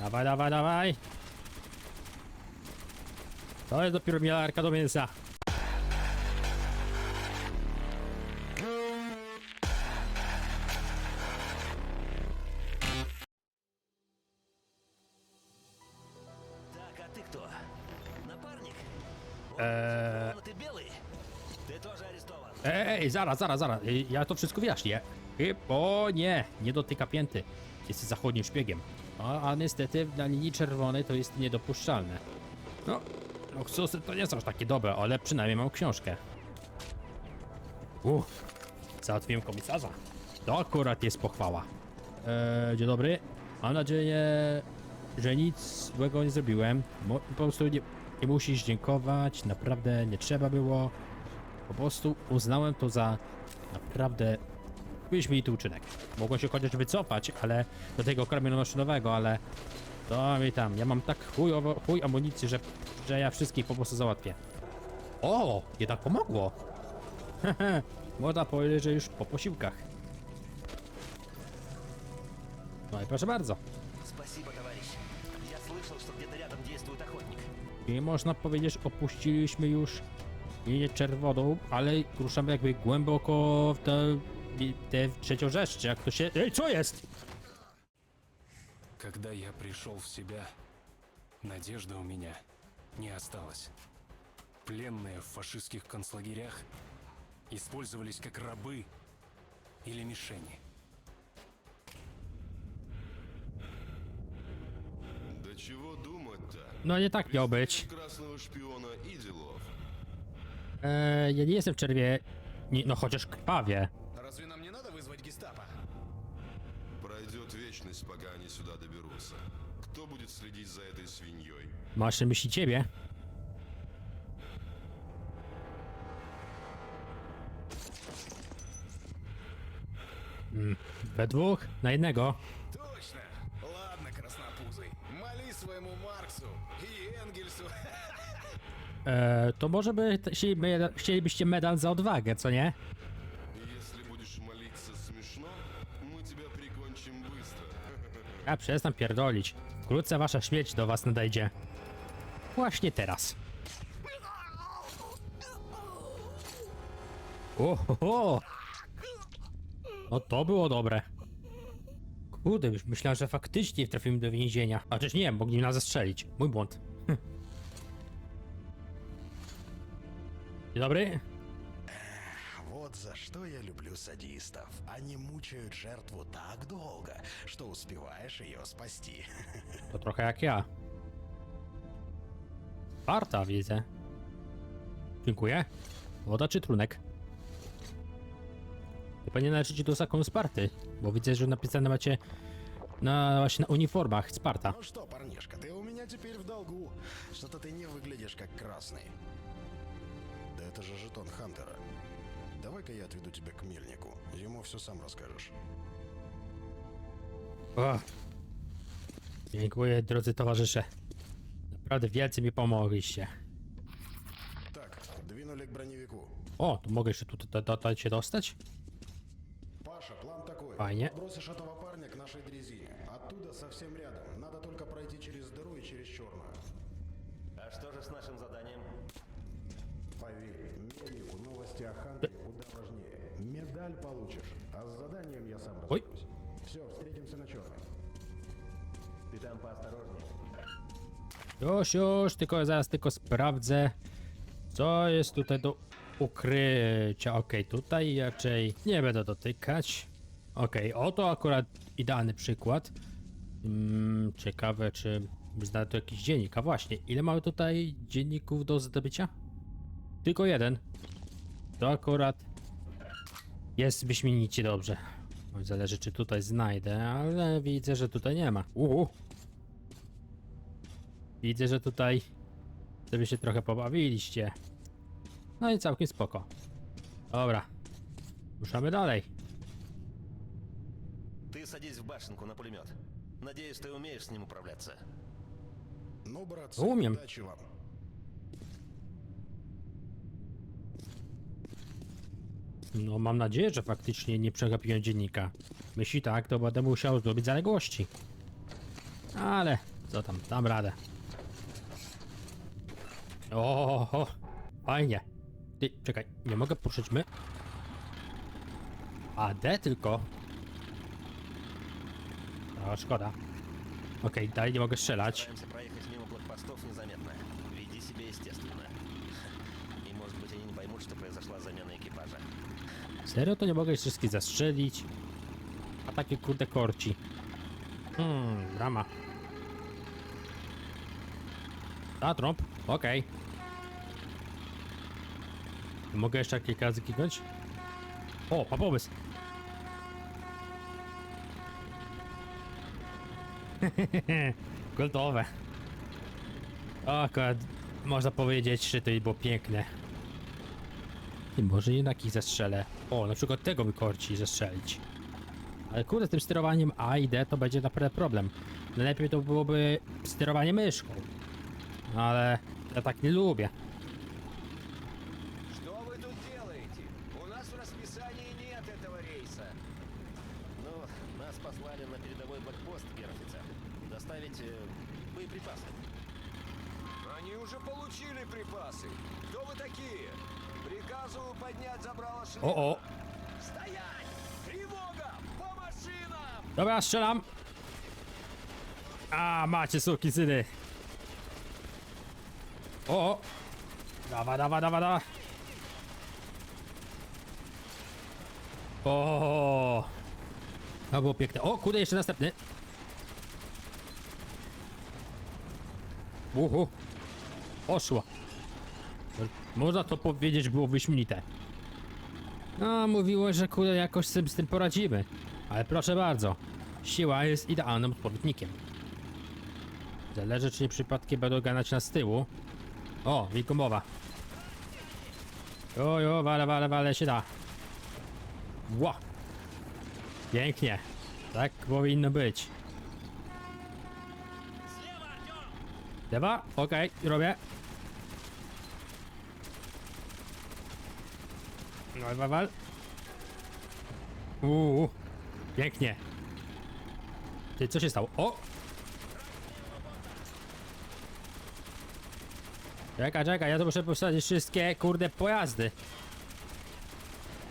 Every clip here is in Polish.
Dawaj, dawaj, dawaj. To jest dopiero miarka do mięsa. Так, а ты кто? Напарник? Eee, Вон ты белый. Ты тоже арестован. ej, zaraz, zaraz, zaraz. Ej, Ja to wszystko wyjaśnię. Ej, O nie, nie dotyka pięty. Jesteś zachodnim szpiegiem. A, a niestety na linii czerwonej to jest niedopuszczalne. No, luksusy to nie są aż takie dobre, ale przynajmniej mam książkę. Uff, załatwiłem komisarza. To akurat jest pochwała. Eee, dzień dobry. Mam nadzieję, że nic złego nie zrobiłem. Mo po prostu nie, nie musisz dziękować, naprawdę nie trzeba było. Po prostu uznałem to za naprawdę Mieliśmy i tu uczynek. Mogło się chociaż wycofać, ale do tego kramionaszynowego, ale... To mi tam, ja mam tak chuj, chuj amunicji, że, że ja wszystkich po prostu załatwię. O, jednak pomogło. Można powiedzieć, że już po posiłkach. No i proszę bardzo. I można powiedzieć, opuściliśmy już nie czerwoną, ale ruszamy jakby głęboko w tę te trzecią rzecz, czy jak to się... Ej, co jest? Когда я пришел в себя, надежды у меня не осталось. Пленные в фашистских концлагерях использовались как рабы или мишени. Да чего думать-то? No nie tak miał być. Красного шпиона и делов. Eee, ja nie jestem w czerwie, nie, no chociaż krwawie. Пройдет вечность, пока они сюда доберутся. Кто будет следить за этой свиньей? Masz na myśli ciebie? Mm, we dwóch? Na jednego? Точно! Ладно, краснопузый, моли своему Марксу и Энгельсу. Eee, to może by chcieli, chcielibyście medal za odwagę, co nie? Ja przestań pierdolić. Wkrótce wasza śmierć do was nadejdzie. Właśnie teraz. Ohoho! No to było dobre. Kurde, już myślałem, że faktycznie trafimy do więzienia. A przecież nie, mogli nas zastrzelić. Mój błąd. Hm. Dzień dobry. Что я люблю садистов. Они мучают жертву так долго, что успеваешь ее спасти. To trochę jak ja. Warta, widzę. Dziękuję. Woda czy trunek? Chyba nie należycie do zakonu Sparty, bo widzę, że napisane macie na właśnie na uniformach Sparta. Ну что, парнишка, ты у меня теперь в долгу. Что-то ты не выглядишь как красный. Да это же жетон Хантера. Давай-ка я отведу тебя к мельнику. Ему все сам расскажешь. O. Dziękuję, drodzy towarzysze. Naprawdę wielce mi pomogliście. Так, двинули к броневику. O, to mogę jeszcze tutaj, się dostać? Паша, план такой. Ваня. Бросишь этого парня к нашей дрезине. Оттуда совсем рядом. Надо только пройти через дыру и через черную. А что же с нашим заданием? Поверь, мельнику новости о Хантере куда важнее. Медаль получишь, а с заданием я сам Ой. разберусь. Все, встретимся на черной. Ты там поосторожнее. Już, już, tylko zaraz tylko sprawdzę, co jest tutaj do ukrycia. Okej, tutaj raczej nie będę dotykać. Okej, oto akurat idealny przykład. Mm, ciekawe, czy zna to jakiś dziennik. A właśnie, ile mamy tutaj dzienników do zdobycia? Tylko jeden. To akurat jest wyśmienicie dobrze. Zależy, czy tutaj znajdę, ale widzę, że tutaj nie ma. Uhu. Widzę, że tutaj sobie się trochę pobawiliście. No i całkiem spoko. Dobra. Ruszamy dalej. Ты садись в башенку на пулемет. Надеюсь, ты умеешь с ним управляться. Ну, братцы, Умем. удачи вам. No mam nadzieję, że faktycznie nie przegapiłem dziennika. Jeśli tak, to będę musiał zrobić zaległości. Ale co tam, dam radę. O, o, fajnie. Ty, czekaj, nie mogę poruszyć my. A D tylko. O, szkoda. Okej, dalej nie mogę strzelać. Стараемся проехать мимо блокпостов незаметно. Веди себя естественно. И может быть они не поймут, что произошла замена экипажа. Serio to nie mogę wszystkich zastrzelić? A takie kurde korci. Hmm, brama. A, trąb, okej. Mogę jeszcze kilka razy kliknąć? O, ma pomysł. Gotowe. O, akurat można powiedzieć, że to było piękne. I może jednak ich zastrzelę. O, na przykład tego by korci zastrzelić. Ale kurde, z tym sterowaniem A i D to będzie naprawdę problem. Najlepiej to byłoby sterowanie myszką. Ale ja tak nie lubię. Strzelam. A, macie suki syny. O, o. Dawa, dawa, dawa, dawa. O, to było piękne. O, kurde, jeszcze następny. Uhu. Poszło. Można to powiedzieć, było wyśmienite. No, mówiło, że kurde jakoś sobie z tym poradzimy. Ale proszę bardzo, siła jest idealnym odpowiednikiem. Zależy, czy nie przypadkiem będą ganać nas z tyłu. O, wilkomowa. Ojo, wale, wale, wale się da. Ła. Pięknie. Tak powinno być. Lewa? Okej, robię. Wal, wal, wal. Uuu, pięknie. Ty, co się stało? O! Czekaj, czekaj, ja to muszę posadzić wszystkie, kurde, pojazdy.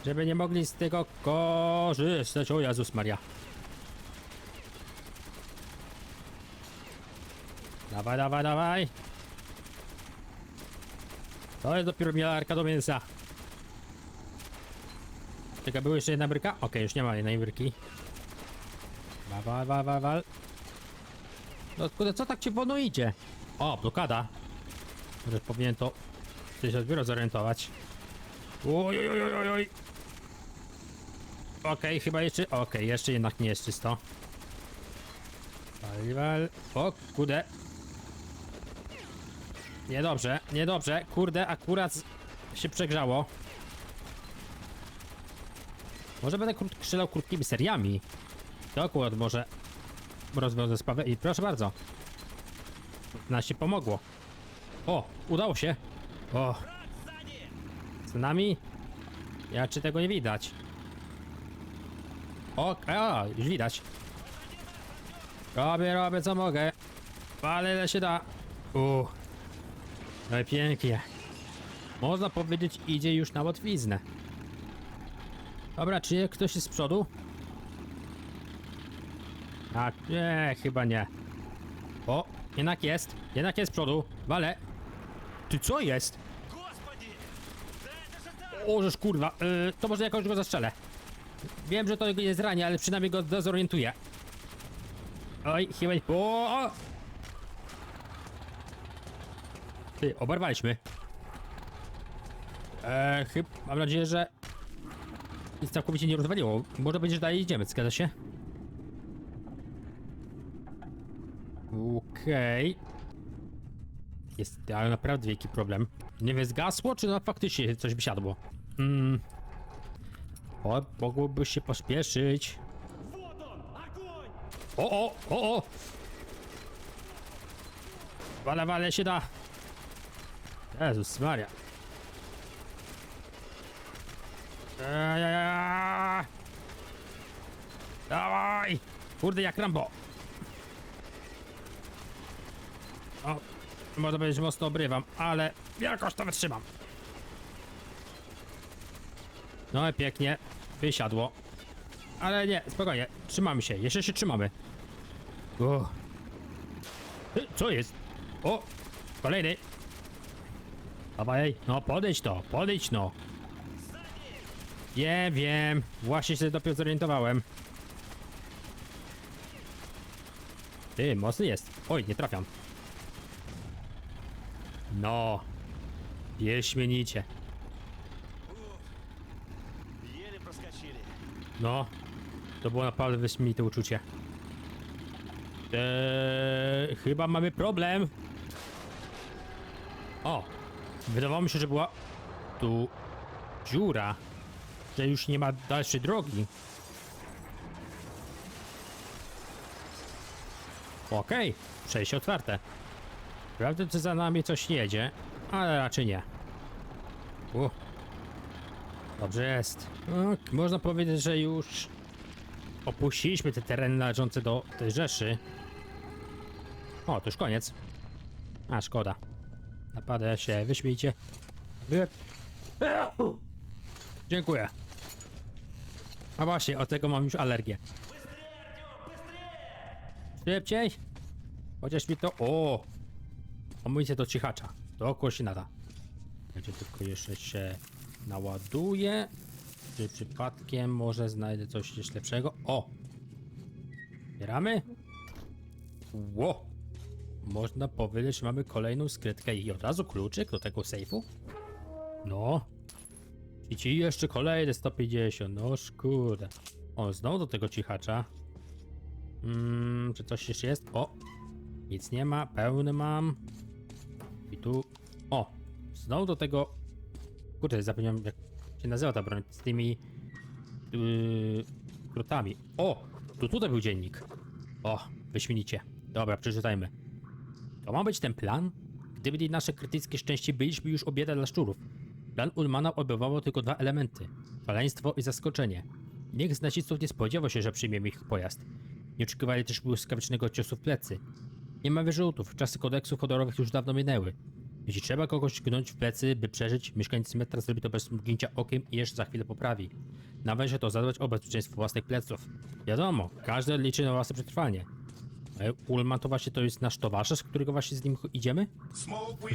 Żeby nie mogli z tego korzystać. O Jezus Maria. Dawaj, dawaj, dawaj. To jest dopiero mielarka do mięsa. Czekaj, była jeszcze jedna bryka? Okej, już nie ma jednej bryki. Wal, wal, wal, wal, wal. No kurde, co tak ci wolno idzie? O, blokada. Może powinien to się dopiero zorientować. Oj, oj, oj, oj, oj. Okej, chyba jeszcze... Okej, jeszcze jednak nie jest czysto. Wal, wal. O, kurde. Niedobrze, niedobrze. Kurde, akurat się przegrzało. Może będę krót, strzelał krótkimi seriami. To akurat może rozwiązać sprawę i proszę bardzo. Nas się pomogło. O, udało się. O. Z nami? Ja czy tego nie widać? O, a, już widać. Robię, robię co mogę. Ale ile się da. U. No i pięknie. Można powiedzieć, idzie już na łatwiznę. Dobra, czy ktoś jest z przodu? A nie, chyba nie. O, jednak jest. Jednak jest z przodu. Wale. Ty co jest? O, żeż kurwa. Yy, to może jakoś go zastrzelę. Wiem, że to go nie zranie, ale przynajmniej go zorientuję. Oj, chyba... O! o! Ty, obarwaliśmy. Eee, chyba... Mam nadzieję, że... Nic całkowicie nie rozwaliło. Może będzie, że dalej idziemy, zgadza się? Okej. Jest ale naprawdę wielki problem. Nie wiem, zgasło, czy no faktycznie coś wysiadło? Hmm. O, mogłoby się pospieszyć. O, o, o, o! Wale, wale się da. Jezus Maria. Eee, Dawaj! Kurde, jak Rambo. O, można powiedzieć, mocno obrywam, ale jakoś to wytrzymam. No i pięknie, wysiadło. Ale nie, spokojnie, trzymamy się, jeszcze się trzymamy. O. Co jest? O, kolejny. Dawaj, no podejdź to, podejdź no. Wiem, wiem, właśnie się dopiero zorientowałem. Ty, mocny jest. Oj, nie trafiam. No. Jeśmienicie. Еле проскочили. No. To było naprawdę wyśmienite uczucie. Eee, chyba mamy problem. O. Wydawało mi się, że była tu dziura. Że już nie ma dalszej drogi. Okej, przejście otwarte. Prawda, że za nami coś jedzie, ale raczej nie. U. Dobrze jest. No, można powiedzieć, że już opuściliśmy te tereny należące do tej Rzeszy. O, to już koniec. A, szkoda. Napadę się, wyśmiejcie. Wy... Dziękuję. A właśnie, od tego mam już alergię. Szybciej! Chociaż mi to... O! Amunicja do cichacza. Do kosinata. Będzie tylko jeszcze się naładuje. Czy przypadkiem może znajdę coś jeszcze lepszego? O! Bieramy. Ło! Można powiedzieć, że mamy kolejną skrytkę i od razu kluczyk do tego sejfu. No. I ci jeszcze kolejne 150. No szkurde. O, znowu do tego cichacza. Mm, czy coś jeszcze jest? O! Nic nie ma, pełny mam. I tu. O! Znowu do tego. Kurde, zapomniałem jak się nazywa ta broń. Z tymi. Yy, krutami. O! Tu tutaj był dziennik. O, wyśmienicie. Dobra, przeczytajmy. To ma być ten plan? Gdyby nie nasze krytyckie szczęście, byliśmy już obieda dla szczurów. Plan Ulmana obejmował tylko dwa elementy. Szaleństwo i zaskoczenie. Nikt z nazistów nie spodziewał się, że przyjmiemy ich pojazd. Nie oczekiwali też błyskawicznego ciosu w plecy. Nie ma wyrzutów, czasy kodeksów honorowych już dawno minęły. Jeśli trzeba kogoś gnąć w plecy, by przeżyć, mieszkańcy metra zrobi to bez mrugnięcia okiem i jeszcze za chwilę poprawi. Należy to zadbać o bezpieczeństwo własnych pleców. Wiadomo, każdy liczy na własne przetrwanie. E, Ulman to właśnie to jest nasz towarzysz, którego właśnie z nim idziemy?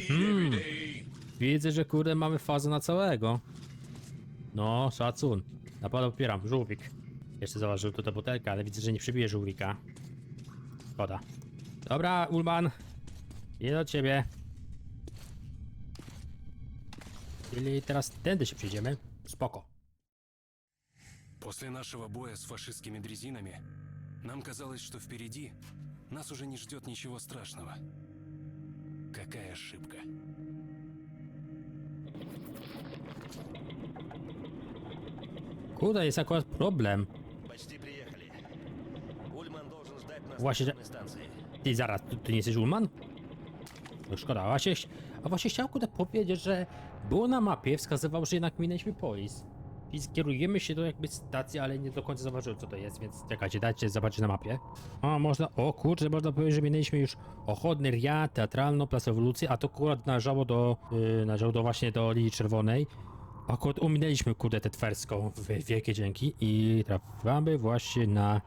Hmm. Widzę, że kurde mamy fazę na całego. No, szacun. Naprawdę popieram. Żółwik. Jeszcze zauważył tutaj butelkę, ale widzę, że nie przybije żółwika. Szkoda. Dobra, Ulman. Idę do ciebie. Czyli teraz tędy się przejdziemy. Spoko. После нашего боя с фашистскими дрезинами нам казалось, что впереди нас уже не ждет ничего страшного. Какая ошибка. Kurde, jest akurat problem. Почти приехали. Ульман должен ждать нас Właśnie, на że- главной станции. Ty zaraz, ty, ty nie jesteś Ulman? No szkoda, a właśnie, a właśnie chciałem kurde powiedzieć, że było na mapie, wskazywał, że jednak minęliśmy polis. I skierujemy się do jakby stacji, ale nie do końca zauważyłem co to jest, więc czekajcie, dajcie zobaczyć na mapie. O, można, o kurczę, można powiedzieć, że minęliśmy już Ochotny Ria, Teatralną, Plac Rewolucji, a to akurat należało do, yy, należało do właśnie do linii czerwonej. Akurat ominęliśmy kurde tę twerską, w- wielkie dzięki i trafiamy właśnie na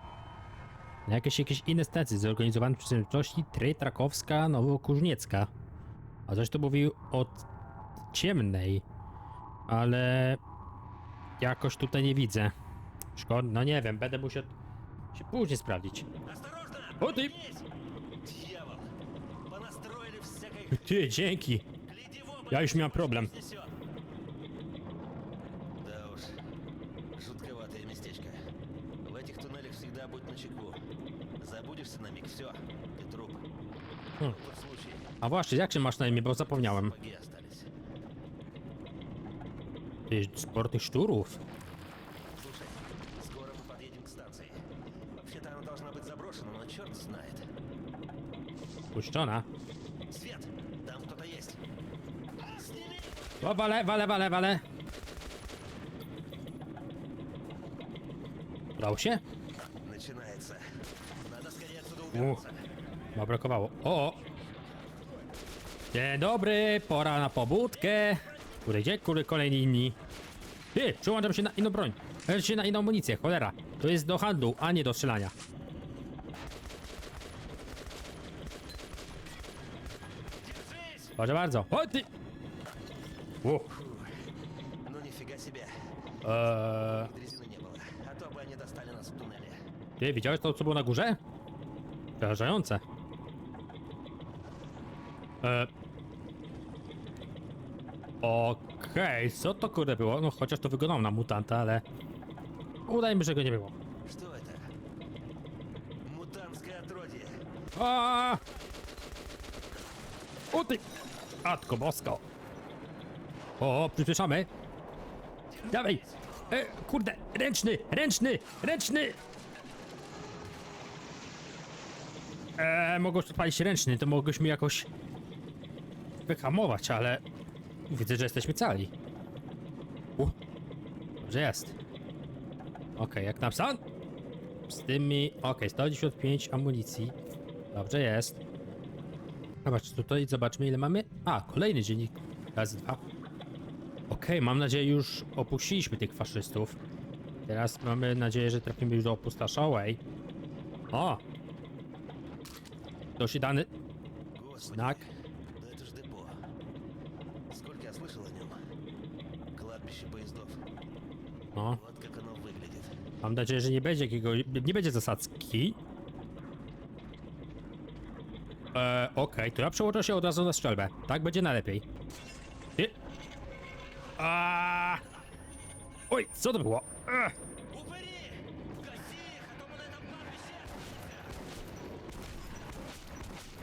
na jakieś, jakieś inne stacje zorganizowane przy przestępczości Trakowska, Nowokuźniecka. A coś to mówił od ciemnej, ale jakoś tutaj nie widzę. Szkoda, no nie wiem, będę musiał się później sprawdzić. O! Ty, dzięki! Ja już miałem problem. A właśnie, jak się masz na imię, bo zapomniałem. сапоги остались. Ty, sporo tych szczurów. Слушай, скоро мы подъедем к станции. Вообще-то она должна быть заброшена, но черт знает. Puszczona. Свет, там кто-то есть. Сними! O, wale, wale, wale, wale. Udało się? Начинается. Надо скорее отсюда Ух. убираться. Ma brakowało. O! Dzień dobry, pora na pobudkę. Kurde, gdzie kury kolejni inni? Ty, przyłączam się na inną broń. Znaczy się na inną amunicję, cholera. To jest do handlu, a nie do strzelania. Proszę bardzo. O ty! Uch. Eee... nie. Ty, widziałeś to, co było na górze? Przerażające. Eee. Okej, co to kurde było? No chociaż to wyglądało na mutanta, ale... Udajmy, że go nie było. Что это? Мутантское отродье. A! O ty! Matko bosko! O, przyspieszamy! Dawaj! E, kurde, ręczny, ręczny, ręczny! E, mogłeś odpalić ręczny, to mogłyśmy jakoś jakby hamować, ale widzę, że jesteśmy cali. U, że jest. Ok, jak napisałem? Z tymi... Ok, 195 amunicji. Dobrze jest. Zobacz tutaj, zobaczmy ile mamy. A, kolejny dziennik. Raz, dwa. Ok, mam nadzieję już opuściliśmy tych faszystów. Teraz mamy nadzieję, że trafimy już do opustoszałej. O! Dosi dany znak. mam nadzieję, że nie będzie jakiego... nie będzie zasadzki. Eee, okej, to ja przełożę się od razu na strzelbę. Tak będzie najlepiej. Ty. A. Oj, co to było? Ech. Упыри! Гаси их, а то мы на этом кладбище!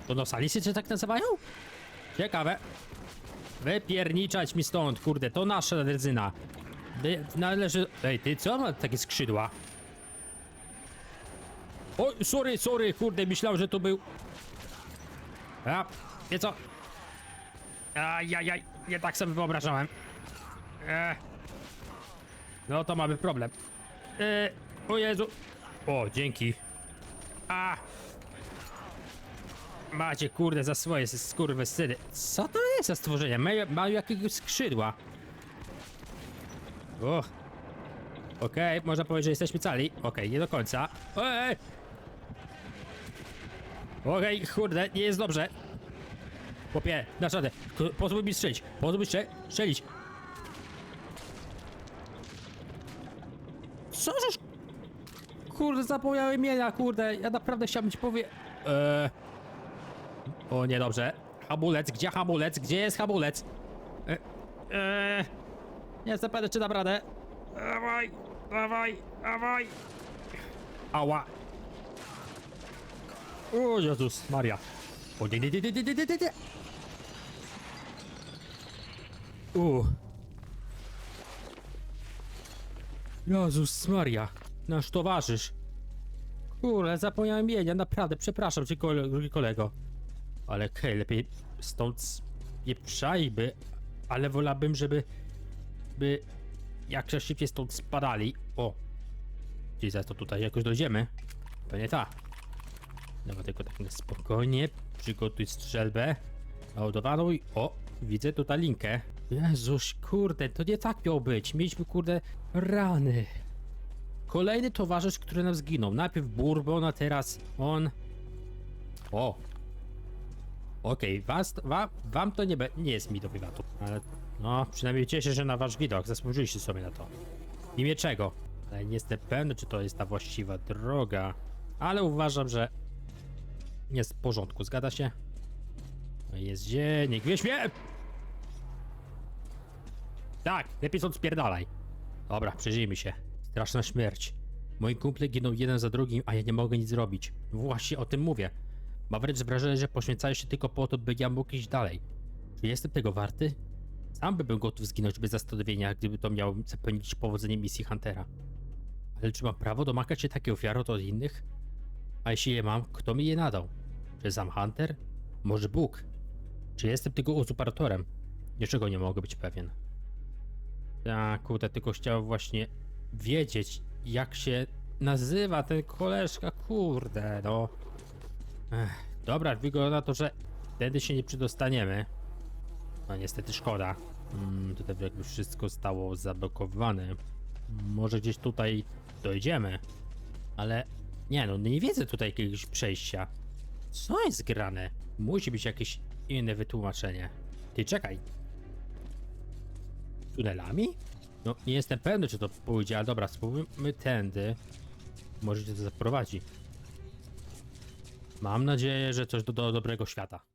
To nosalisy się tak nazywają? Ciekawe. Wypierniczać mi stąd, kurde, to nasza redzyna. Wy, należy... Ej, ty co ma takie skrzydła? Oj, sorry, sorry, kurde, myślałem, że to był... A, wie co? Ajajaj, nie tak sobie wyobrażałem. E, no to mamy problem. E, o Jezu. O, dzięki. A, Macie kurde za swoje skurwy syny. Co to jest za stworzenie? Mają, mają jakiegoś skrzydła. Uch. Okej, można powiedzieć, że jesteśmy cali. Okej, nie do końca. Ej! Okej, kurde, nie jest dobrze. Chłopie, dasz radę. Pozwól mi strzelić. Pozwól mi strze- strzelić. Co żeż... Kurde, zapomniałem imienia, kurde. Ja naprawdę chciałbym ci powiedzieć... Eee... O, niedobrze. Hamulec, gdzie hamulec? Gdzie jest hamulec? E, e, nie jestem czy dam radę. Dawaj, dawaj, dawaj. Ała. O Jezus Maria. O, di, di, di, di, di, di, di. U. Jezus Maria. Nasz towarzysz. Kurde, zapomniałem imienia, naprawdę, przepraszam cię, kole, drogi kolego. Ale hej, lepiej stąd nie przajby, ale wolałbym, żeby by jak szybciej stąd spadali. O! Gdzieś za to tutaj jakoś dojdziemy. Pewnie ta. Dobra, tylko tak spokojnie. Przygotuj strzelbę. Naładowaną i... O! Widzę tutaj linkę. Jezuś, kurde, to nie tak miało być. Mieliśmy, kurde, rany. Kolejny towarzysz, który nam zginął. Najpierw Bourbon, a teraz on... O! Okej, was, wa, wam to nie, be, nie jest mi do prywatu, ale no, przynajmniej cieszę się na wasz widok, zasłużyliście sobie na to. W imię czego? Ale nie jestem pewny, czy to jest ta właściwa droga, ale uważam, że jest w porządku, zgadza się? No jest dziennik, wieś mnie! Tak, lepiej stąd spierdalaj. Dobra, przeżyjmy się. Straszna śmierć. Moi kumple giną jeden za drugim, a ja nie mogę nic zrobić. Właśnie o tym mówię. Mam wręcz wrażenie, że poświęcają się tylko po to, by ja mógł iść dalej. Czy jestem tego warty? Sam bym był gotów zginąć bez zastanowienia, gdyby to miało zapewnić powodzenie misji Huntera. Ale czy mam prawo domagać się takiej ofiary od innych? A jeśli je mam, kto mi je nadał? Czy sam Hunter? Może Bóg? Czy jestem tylko uzurpatorem? Niczego nie mogę być pewien. Tak, kurde, tylko chciałem właśnie wiedzieć, jak się nazywa ten koleżka, kurde, no. Ech, dobra, wygląda na to, że Wtedy się nie przydostaniemy. No niestety szkoda. Mm, tutaj jakby wszystko stało zablokowane. Może gdzieś tutaj dojdziemy. Ale nie no, nie widzę tutaj jakiegoś przejścia. Co jest grane? Musi być jakieś inne wytłumaczenie. Ty czekaj. Tunelami? No nie jestem pewny czy to pójdzie, ale dobra, spróbujmy tędy. Może cię to zaprowadzi. Mam nadzieję, że coś do, do dobrego świata.